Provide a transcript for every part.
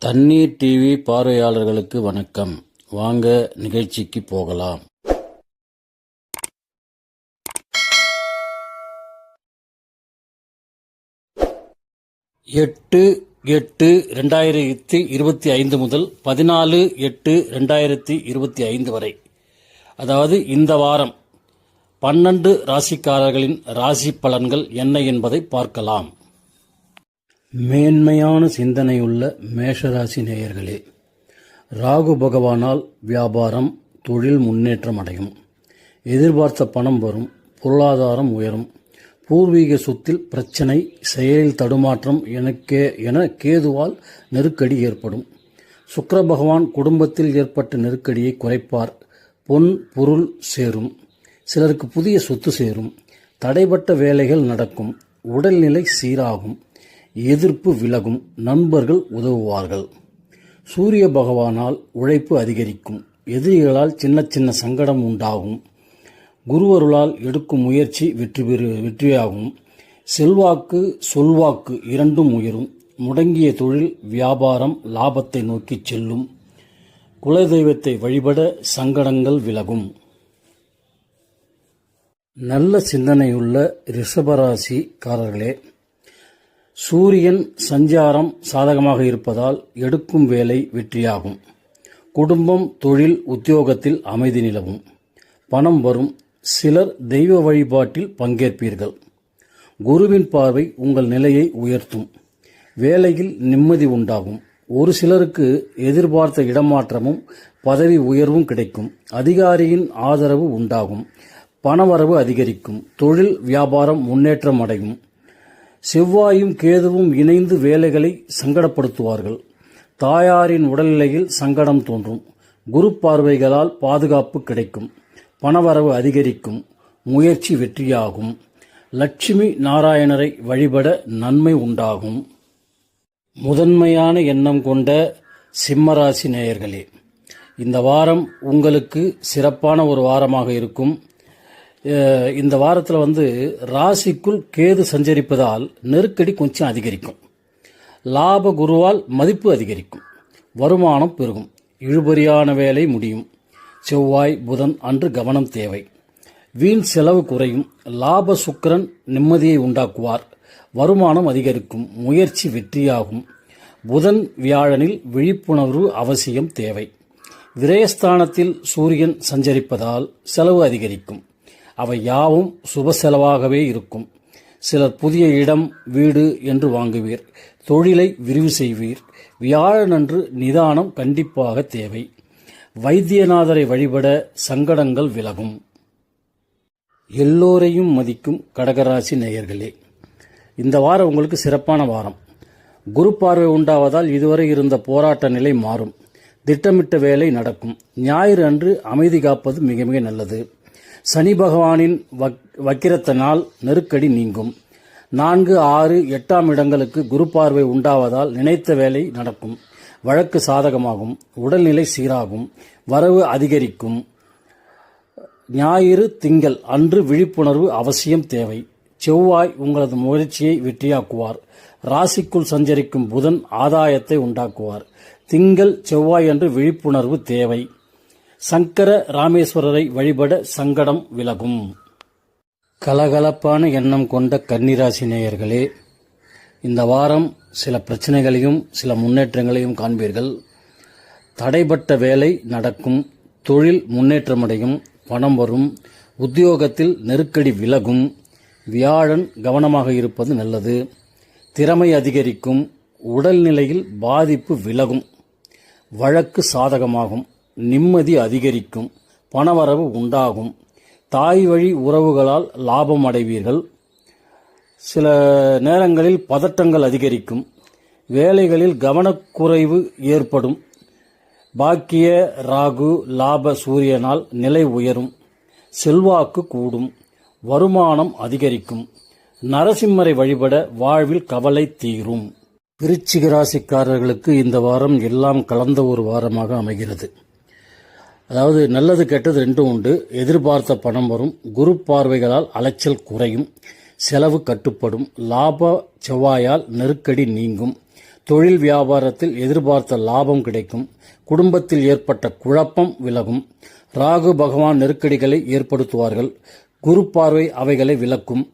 தண்ணீர் டிவி பார்வையாளர்களுக்கு வணக்கம். வாங்க நிகழ்ச்சிக்கு போகலாம். எட்டு எட்டு ரெண்டாயிரத்தி இருபத்தி ஐந்து முதல் பதினாலு எட்டு ரெண்டாயிரத்தி இருபத்தி ஐந்து வரை. அதாவது இந்த வாரம் பன்னெண்டு ராசிக்காரர்களின் ராசி பலன்கள் என்ன என்பதை பார்க்கலாம். மேன்மையான சிந்தனையுள்ள மேஷராசி நேயர்களே ராகு பகவானால் வியாபாரம் தொழில் முன்னேற்றம் அடையும். எதிர்பார்த்த பணம் வரும் பொருளாதாரம் உயரும். பூர்வீக சொத்தில் பிரச்சனை செயலில் தடுமாற்றம் எனக்கே என கேதுவால் நெருக்கடி ஏற்படும். சுக்கர பகவான் குடும்பத்தில் ஏற்பட்ட நெருக்கடியை குறைப்பார். பொன் பொருள் சேரும். சிலருக்கு புதிய சொத்து சேரும். தடைப்பட்ட வேலைகள் நடக்கும். உடல்நிலை சீராகும். எதிர்ப்பு விலகும் நண்பர்கள் உதவுவார்கள். சூரிய பகவானால் உழைப்பு அதிகரிக்கும். எதிரிகளால் சின்ன சின்ன சங்கடம் உண்டாகும். குருவருளால் எடுக்கும் முயற்சி வெற்றி பெறு வெற்றியாகும். செல்வாக்கு சொல்வாக்கு இரண்டும் உயரும். முடங்கிய தொழில் வியாபாரம் லாபத்தை நோக்கிச் செல்லும். குலதெய்வத்தை வழிபட சங்கடங்கள் விலகும். நல்ல சிந்தனையுள்ள ரிஷபராசிக்காரர்களே சூரியன் சஞ்சாரம் சாதகமாக இருப்பதால் எடுக்கும் வேலை வெற்றியாகும். குடும்பம் தொழில் உத்தியோகத்தில் அமைதி நிலவும். பணம் வரும். சிலர் தெய்வ வழிபாட்டில் பங்கேற்பீர்கள். குருவின் பார்வை உங்கள் நிலையை உயர்த்தும். வேலையில் நிம்மதி உண்டாகும். ஒரு சிலருக்கு எதிர்பார்த்த இடமாற்றமும் பதவி உயர்வும் கிடைக்கும். அதிகாரியின் ஆதரவு உண்டாகும். பணவரவு அதிகரிக்கும். தொழில் வியாபாரம் முன்னேற்றம் அடையும். செவ்வாயும் கேதுவும் இணைந்து வேலைகளை சங்கடப்படுத்துவார்கள். தாயாரின் உடல்நிலையில் சங்கடம் தோன்றும். குரு பார்வைகளால் பாதுகாப்பு கிடைக்கும். பணவரவு அதிகரிக்கும். முயற்சி வெற்றியாகும். லட்சுமி நாராயணரை வழிபட நன்மை உண்டாகும். முதன்மையான எண்ணம் கொண்ட சிம்மராசி நேயர்களே இந்த வாரம் உங்களுக்கு சிறப்பான ஒரு வாரமாக இருக்கும். இந்த வாரத்தில் வந்து ராசிக்குள் கேது சஞ்சரிப்பதால் நெருக்கடி கொஞ்சம் அதிகரிக்கும். லாப குருவால் மதிப்பு அதிகரிக்கும். வருமானம் பெருகும். இழுபறியான வேலை முடியும். செவ்வாய் புதன் அன்று கவனம் தேவை. வீண் செலவு குறையும். லாப சுக்கிரன் நிம்மதியை உண்டாக்குவார். வருமானம் அதிகரிக்கும். முயற்சி வெற்றியாகும். புதன் வியாழனில் விழிப்புணர்வு அவசியம் தேவை. விரயஸ்தானத்தில் சூரியன் சஞ்சரிப்பதால் செலவு அதிகரிக்கும். அவை யாவும் சுப செலவாகவே இருக்கும். சிலர் புதிய இடம் வீடு என்று வாங்குவீர். தொழிலை விரிவு செய்வீர். வியாழனன்று நிதானம் கண்டிப்பாக தேவை. வைத்தியநாதரை வழிபட சங்கடங்கள் விலகும். எல்லோரையும் மதிக்கும் கடகராசி நேயர்களே இந்த வாரம் உங்களுக்கு சிறப்பான வாரம். குரு பார்வை உண்டாவதால் இதுவரை இருந்த போராட்ட நிலை மாறும். திட்டமிட்ட வேலை நடக்கும். ஞாயிறு அன்று அமைதி காப்பது மிக மிக நல்லது. சனி பகவானின் வக் வக்கிரத்தினால் நெருக்கடி நீங்கும். நான்கு ஆறு எட்டாம் இடங்களுக்கு குரு பார்வை உண்டாவதால் நினைத்த வேலை நடக்கும். வழக்கு சாதகமாகும். உடல்நிலை சீராகும். வரவு அதிகரிக்கும். ஞாயிறு திங்கள் அன்று விழிப்புணர்வு அவசியம் தேவை. செவ்வாய் உங்களது முயற்சியை வெற்றியாக்குவார். ராசிக்குள் சஞ்சரிக்கும் புதன் ஆதாயத்தை உண்டாக்குவார். திங்கள் செவ்வாய் அன்று விழிப்புணர்வு தேவை. சங்கர ராமேஸ்வரரை வழிபட சங்கடம் விலகும். கலகலப்பான எண்ணம் கொண்ட கன்னிராசி நேயர்களே இந்த வாரம் சில பிரச்சனைகளையும் சில முன்னேற்றங்களையும் காண்பீர்கள். தடைபட்ட வேலை நடக்கும் தொழில் முன்னேற்றமடையும் பணம் வரும் உத்தியோகத்தில் நெருக்கடி விலகும் வியாழன் கவனமாக இருப்பது நல்லது. திறமை அதிகரிக்கும் உடல்நிலையில் பாதிப்பு விலகும் வழக்கு சாதகமாகும். நிம்மதி அதிகரிக்கும் பணவரவு உண்டாகும். தாய் வழி உறவுகளால் லாபம் அடைவீர்கள். சில நேரங்களில் பதட்டங்கள் அதிகரிக்கும். வேலைகளில் கவனக்குறைவு ஏற்படும். பாக்கிய ராகு லாப சூரியனால் நிலை உயரும். செல்வாக்கு கூடும். வருமானம் அதிகரிக்கும். நரசிம்மரை வழிபட வாழ்வில் கவலை தீரும். விருச்சிக ராசிக்காரர்களுக்கு இந்த வாரம் எல்லாம் கலந்த ஒரு வாரமாக அமைகிறது. அதாவது நல்லது கெட்டது ரெண்டும் உண்டு. எதிர்பார்த்த பணம் வரும். குரு பார்வைகளால் அலைச்சல் குறையும். செலவு கட்டுப்படும். லாப செவ்வாயால் நெருக்கடி நீங்கும். தொழில் வியாபாரத்தில் எதிர்பார்த்த லாபம் கிடைக்கும். குடும்பத்தில் ஏற்பட்ட குழப்பம் விலகும். ராகு பகவான் நெருக்கடிகளை ஏற்படுத்துவார்கள். குரு பார்வை அவைகளை விலக்கும்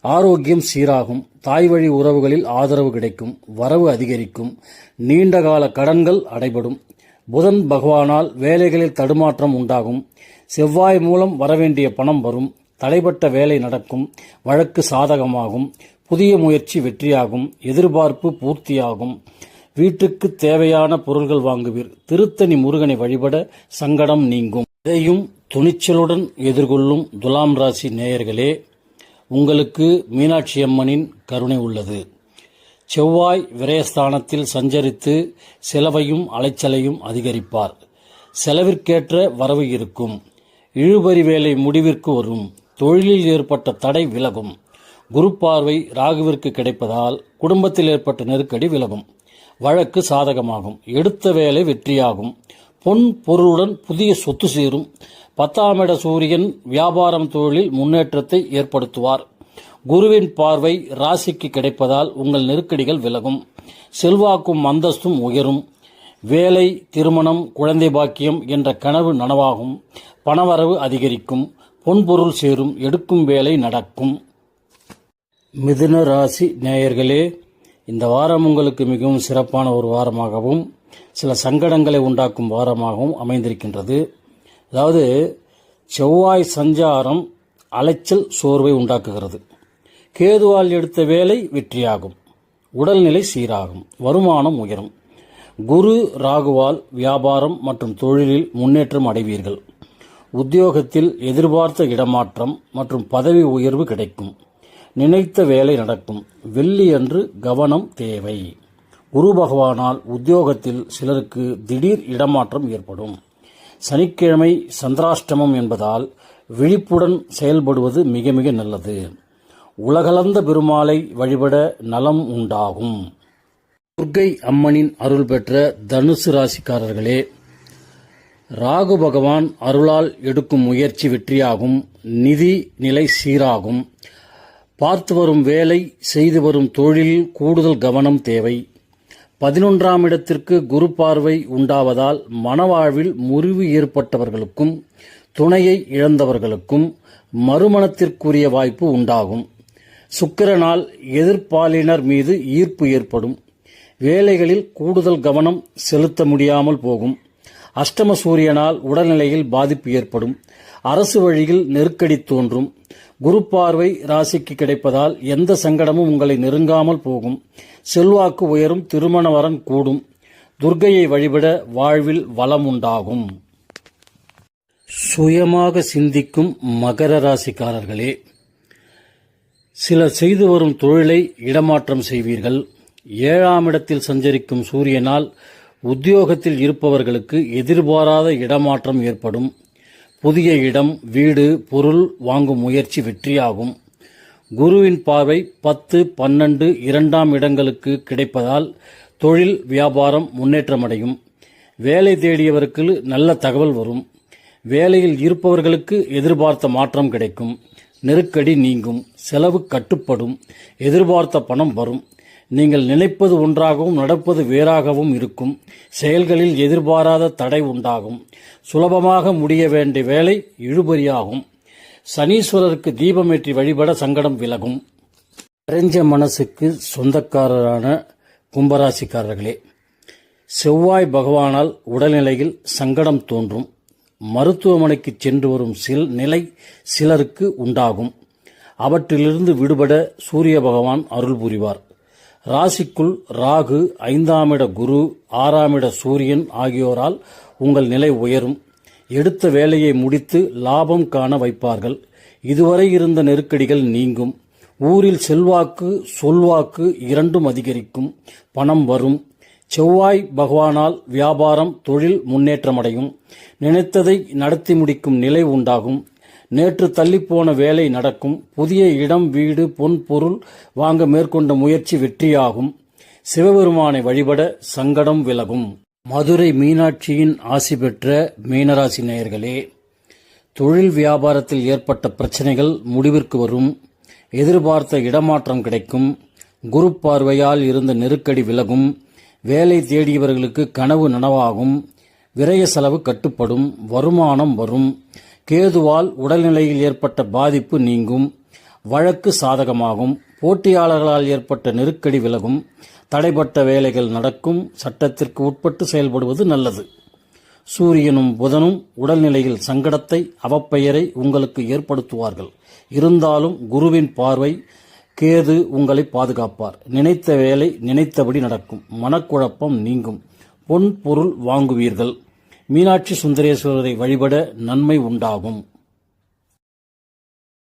ஆரோக்கியம் சீராகும். தாய் வழி உறவுகளில் ஆதரவு கிடைக்கும். வரவு அதிகரிக்கும். நீண்டகால கடன்கள் அடைபடும். புதன் பகவானால் வேலைகளில் தடுமாற்றம் உண்டாகும். செவ்வாய் மூலம் வரவேண்டிய பணம் வரும். தடைப்பட்ட வேலை நடக்கும். வழக்கு சாதகமாகும். புதிய முயற்சி வெற்றியாகும். எதிர்பார்ப்பு பூர்த்தியாகும். வீட்டுக்கு தேவையான பொருள்கள் வாங்குவீர். திருத்தணி முருகனை வழிபட சங்கடம் நீங்கும். இதையும் துணிச்சலுடன் எதிர்கொள்ளும் துலாம் ராசி நேயர்களே உங்களுக்கு மீனாட்சி அம்மனின் கருணை உள்ளது. செவ்வாய் விரயஸ்தானத்தில் சஞ்சரித்து செலவையும் அலைச்சலையும் அதிகரிப்பார். செலவிற்கேற்ற வரவு இருக்கும். இழுபறி வேலை முடிவிற்கு வரும். தொழிலில் ஏற்பட்ட தடை விலகும். குரு பார்வை ராகுவிற்கு கிடைப்பதால் குடும்பத்தில் ஏற்பட்ட நெருக்கடி விலகும். வழக்கு சாதகமாகும். எடுத்த வேலை வெற்றியாகும். பொன் பொருளுடன் புதிய சொத்து சேரும். பத்தாம் இட சூரியன் வியாபாரம் தொழிலில் முன்னேற்றத்தை ஏற்படுத்துவார். குருவின் பார்வை ராசிக்கு கிடைப்பதால் உங்கள் நெருக்கடிகள் விலகும். செல்வாக்கும் அந்தஸ்தும் உயரும். வேலை திருமணம் குழந்தை பாக்கியம் என்ற கனவு நனவாகும். பணவரவு அதிகரிக்கும். பொன்பொருள் சேரும். எடுக்கும் வேலை நடக்கும். மிதுன ராசி நேயர்களே இந்த வாரம் உங்களுக்கு மிகவும் சிறப்பான ஒரு வாரமாகவும் சில சங்கடங்களை உண்டாக்கும் வாரமாகவும் அமைந்திருக்கின்றது. அதாவது செவ்வாய் சஞ்சாரம் அலைச்சல் சோர்வை உண்டாக்குகிறது. கேதுவால் எடுத்த வேலை வெற்றியாகும். உடல்நிலை சீராகும். வருமானம் உயரும். குரு ராகுவால் வியாபாரம் மற்றும் தொழிலில் முன்னேற்றம் அடைவீர்கள். உத்தியோகத்தில் எதிர்பார்த்த இடமாற்றம் மற்றும் பதவி உயர்வு கிடைக்கும். நினைத்த வேலை நடக்கும். வெள்ளி அன்று கவனம் தேவை. குரு பகவானால் உத்தியோகத்தில் சிலருக்கு திடீர் இடமாற்றம் ஏற்படும். சனிக்கிழமை சந்திராஷ்டமம் என்பதால் விழிப்புடன் செயல்படுவது மிக மிக நல்லது. உலகளந்த பெருமாளை வழிபட நலம் உண்டாகும். துர்க்கை அம்மனின் அருள் பெற்ற தனுசு ராசிக்காரர்களே ராகு பகவான் அருளால் எடுக்கும் முயற்சி வெற்றியாகும் நிதி நிலை சீராகும். பார்த்து வரும் வேலை செய்து வரும் தொழிலில் கூடுதல் கவனம் தேவை. பதினொன்றாம் இடத்திற்கு குரு பார்வை உண்டாவதால் மனவாழ்வில் முறிவு ஏற்பட்டவர்களுக்கும் துணையை இழந்தவர்களுக்கும் மறுமணத்திற்குரிய வாய்ப்பு உண்டாகும். சுக்கிரனால் எதிர்ப்பாலினர் மீது ஈர்ப்பு ஏற்படும். வேலைகளில் கூடுதல் கவனம் செலுத்த முடியாமல் போகும். அஷ்டம சூரியனால் உடல்நிலையில் பாதிப்பு ஏற்படும். அரசு வழியில் நெருக்கடி தோன்றும். குரு பார்வை ராசிக்கு கிடைப்பதால் எந்த சங்கடமும் உங்களை நெருங்காமல் போகும். செல்வாக்கு உயரும் திருமண வரன் கூடும். துர்கையை வழிபட வாழ்வில் வளம் உண்டாகும். சுயமாக சிந்திக்கும் மகர ராசிக்காரர்களே சிலர் செய்து வரும் தொழிலை இடமாற்றம் செய்வீர்கள். ஏழாம் இடத்தில் சஞ்சரிக்கும் சூரியனால் உத்தியோகத்தில் இருப்பவர்களுக்கு எதிர்பாராத இடமாற்றம் ஏற்படும். புதிய இடம் வீடு பொருள் வாங்கும் முயற்சி வெற்றியாகும். குருவின் பார்வை பத்து பன்னெண்டு இரண்டாம் இடங்களுக்கு கிடைப்பதால் தொழில் வியாபாரம் முன்னேற்றமடையும். வேலை தேடியவருக்கு நல்ல தகவல் வரும். வேலையில் இருப்பவர்களுக்கு எதிர்பார்த்த மாற்றம் கிடைக்கும். நெருக்கடி நீங்கும். செலவு கட்டுப்படும். எதிர்பார்த்த பணம் வரும். நீங்கள் நினைப்பது ஒன்றாகவும் நடப்பது வேறாகவும் இருக்கும். செயல்களில் எதிர்பாராத தடை உண்டாகும். சுலபமாக முடிய வேண்டிய வேலை இழுபறியாகும். சனீஸ்வரருக்கு தீபமேற்றி வழிபட சங்கடம் விலகும். நிறைஞ்ச மனசுக்கு சொந்தக்காரரான கும்பராசிக்காரர்களே செவ்வாய் பகவானால் உடல்நிலையில் சங்கடம் தோன்றும். மருத்துவமனைக்கு சென்று வரும் சில் நிலை சிலருக்கு உண்டாகும். அவற்றிலிருந்து விடுபட சூரிய பகவான் அருள் புரிவார். ராசிக்குள் ராகு ஐந்தாமிட குரு ஆறாமிட சூரியன் ஆகியோரால் உங்கள் நிலை உயரும். எடுத்த வேலையை முடித்து லாபம் காண வைப்பார்கள். இதுவரை இருந்த நெருக்கடிகள் நீங்கும். ஊரில் செல்வாக்கு சொல்வாக்கு இரண்டும் அதிகரிக்கும். பணம் வரும். செவ்வாய் பகவானால் வியாபாரம் தொழில் முன்னேற்றமடையும். நினைத்ததை நடத்தி முடிக்கும் நிலை உண்டாகும். நேற்று தள்ளிப்போன வேலை நடக்கும். புதிய இடம் வீடு பொன் பொருள் வாங்க மேற்கொண்ட முயற்சி வெற்றியாகும். சிவபெருமானை வழிபட சங்கடம் விலகும். மதுரை மீனாட்சியின் ஆசி பெற்ற மீனராசி நேயர்களே தொழில் வியாபாரத்தில் ஏற்பட்ட பிரச்சனைகள் முடிவிற்கு வரும். எதிர்பார்த்த இடமாற்றம் கிடைக்கும். குரு பார்வையால் இருந்த நெருக்கடி விலகும். வேலை தேடியவர்களுக்கு கனவு நனவாகும் விரய செலவு கட்டுப்படும் வருமானம் வரும் கேதுவால் உடல்நிலையில் ஏற்பட்ட பாதிப்பு நீங்கும் வழக்கு சாதகமாகும் போட்டியாளர்களால் ஏற்பட்ட நெருக்கடி விலகும் தடைப்பட்ட வேலைகள் நடக்கும் சட்டத்திற்கு உட்பட்டு செயல்படுவது நல்லது. சூரியனும் புதனும் உடல்நிலையில் சங்கடத்தை அவப்பெயரை உங்களுக்கு ஏற்படுத்துவார்கள். இருந்தாலும் குருவின் பார்வை கேது உங்களை பாதுகாப்பார். நினைத்த வேலை நினைத்தபடி நடக்கும். மனக்குழப்பம் நீங்கும். பொன் பொருள் வாங்குவீர்கள். மீனாட்சி சுந்தரேஸ்வரரை வழிபட நன்மை உண்டாகும்.